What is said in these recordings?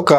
ఒక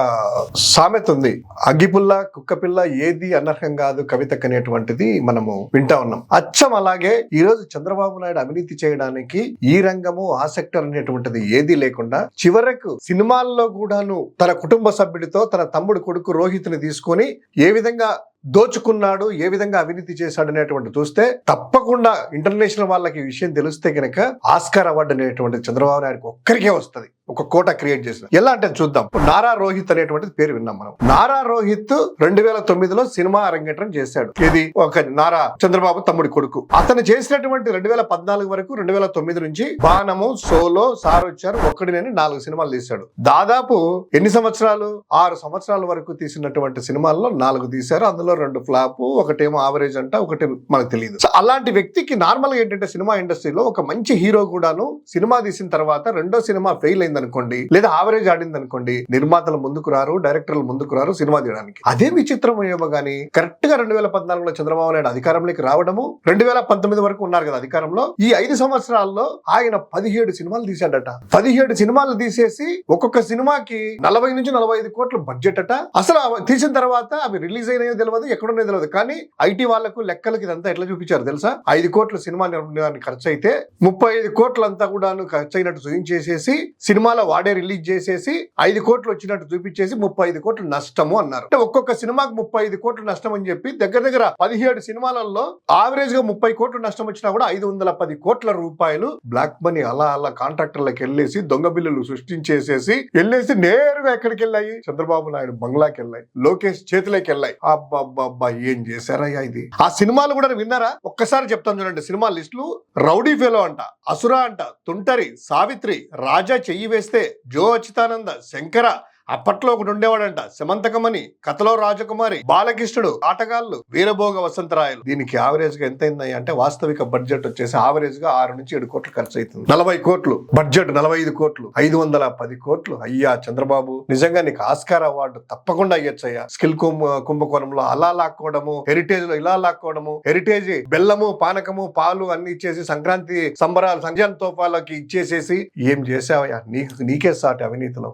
సామెత ఉంది. అగ్గిపుల్ల కుక్కపిల్ల ఏది అనర్హం కాదు కవితకు అనేటువంటిది మనము వింటా ఉన్నాం. అచ్చం అలాగే ఈ రోజు చంద్రబాబు నాయుడు అవినీతి చేయడానికి ఈ రంగము ఆ సెక్టర్ అనేటువంటిది ఏది లేకుండా చివరకు సినిమాల్లో కూడాను తన కుటుంబ సభ్యుడితో తన తమ్ముడు కొడుకు రోహిత్ని తీసుకొని ఏ విధంగా దోచుకున్నాడు ఏ విధంగా అవినీతి చేశాడు అనేటువంటి చూస్తే తప్పకుండా ఇంటర్నేషనల్ వాళ్ళకి విషయం తెలిస్తే కనుక ఆస్కార్ అవార్డు అనేటువంటి చంద్రబాబు నాయుడుకి ఒక్కరికే వస్తుంది. ఒక కోట క్రియేట్ చేసిన. ఎలా అంటే చూద్దాం. నారా రోహిత్ అనేటువంటిది పేరు విన్నాం మనం. నారా రోహిత్ రెండు వేల తొమ్మిదిలో సినిమా అరంగేట్రం చేశాడు. ఇది ఒక నారా చంద్రబాబు తమ్ముడి కొడుకు. అతను చేసినటువంటి రెండు వేల పద్నాలుగు వరకు రెండు వేల తొమ్మిది నుంచి బాణము సోలో సార్ వచ్చారు ఒక్కడి నేను నాలుగు సినిమాలు తీశాడు. దాదాపు ఎన్ని సంవత్సరాలు? ఆరు సంవత్సరాల వరకు తీసినటువంటి సినిమాల్లో నాలుగు తీశారు. అందులో రెండు ఫ్లాప్ ఒకటేమో ఆవరేజ్ అంట ఒకటి మనకు తెలియదు అలాంటి వ్యక్తికి నార్మల్గా ఏంటంటే సినిమా ఇండస్ట్రీలో ఒక మంచి హీరో కూడాను సినిమా తీసిన తర్వాత రెండో సినిమా ఫెయిల్ అయింది అనుకోండి లేదా ఆవరేజ్ ఆడింది అనుకోండి నిర్మాతలు ముందుకు రారు డైరెక్టర్లు ముందుకు రారు సినిమా తీయడానికి. అదే విచిత్రం ఏమో గానీ కరెక్ట్గా రెండు వేల పద్నాలుగులో చంద్రబాబు నాయుడు అధికారంలోకి రావడము రెండు వేల పంతొమ్మిది వరకు ఉన్నారు కదా అధికారంలో ఈ ఐదు సంవత్సరాల్లో ఆయన పదిహేడు సినిమాలు తీశాడట. పదిహేడు సినిమాలు తీసేసి ఒక్కొక్క సినిమాకి నలభై నుంచి నలభై ఐదు కోట్ల బడ్జెట్ అట. అసలు తీసిన తర్వాత అవి రిలీజ్ అయినాయో తెలియదు ఎక్కడున్నాయో తెలియదు కానీ ఐటీ వాళ్ళకు లెక్కలకి ఇదంతా ఎట్లా చూపించారు తెలుసా? ఐదు కోట్ల సినిమా నిర్మాణానికి ఖర్చు అయితే ముప్పై ఐదు కోట్లంతా కూడాను ఖర్చు అయినట్టు చూపించేసేసి సినిమాలో వాడే రిలీజ్ చేసేసి ఐదు కోట్లు వచ్చినట్టు చూపించేసి ముప్పై ఐదు కోట్లు నష్టము అన్నారు. అంటే ఒక్కొక్క సినిమాకి ముప్పై ఐదు కోట్లు నష్టం అని చెప్పి దగ్గర దగ్గర పదిహేడు సినిమాలలో ఆవరేజ్గా ముప్పై కోట్లు నష్టం వచ్చినా కూడా ఐదు వందల పది కోట్ల రూపాయలు బ్లాక్ మనీ అలా అలా కాంట్రాక్టర్లకు వెళ్ళేసి దొంగ బిల్లులు సృష్టించేసేసి వెళ్ళేసి నేరుగా ఎక్కడికి వెళ్ళాయి? చంద్రబాబు నాయుడు బంగ్లాకి వెళ్ళాయి. లోకేష్ చేతిలోకి వెళ్ళాయి. అబ్బా ఏం చేశారయ్యా ఇది? ఆ సినిమాలు కూడా విన్నారా? ఒక్కసారి చెప్తాను చూడండి. సినిమా లిస్టులు రౌడీ ఫెలో అంట అసుర అంట తుంటరి సావిత్రి రాజా చెయ్యి వేస్తే జో అచ్యుతానంద శంకర అప్పట్లో ఒకటి ఉండేవాడంట. సమంతకమణి కథలో రాజకుమారి బాలకృష్ణుడు ఆటగాళ్ళు వీరభోగ వసంతరాయలు. దీనికి యావరేజ్గా ఎంత అయింది అంటే వాస్తవిక బడ్జెట్ వచ్చేసి యావరేజ్గా ఆరు నుంచి ఏడు కోట్లు ఖర్చు అవుతుంది నలభై కోట్లు. బడ్జెట్ నలభై ఐదు కోట్లు. ఐదు వందల పది కోట్లు. అయ్యా చంద్రబాబు నిజంగా నీకు ఆస్కార్ అవార్డు తప్పకుండా అయ్యొచ్చయ్యా స్కిల్ కుంభ కుంభకోణంలో అలా లాక్కోవడము హెరిటేజ్లో ఇలా లాక్కోవడము హెరిటేజ్ బెల్లము పానకము పాలు అన్ని ఇచ్చేసి సంక్రాంతి సంబరాలు సంజాన్ తోపాలకి ఇచ్చేసేసి ఏం చేసావయ్యా? నీకు నీకే సాటి అవినీతిలో.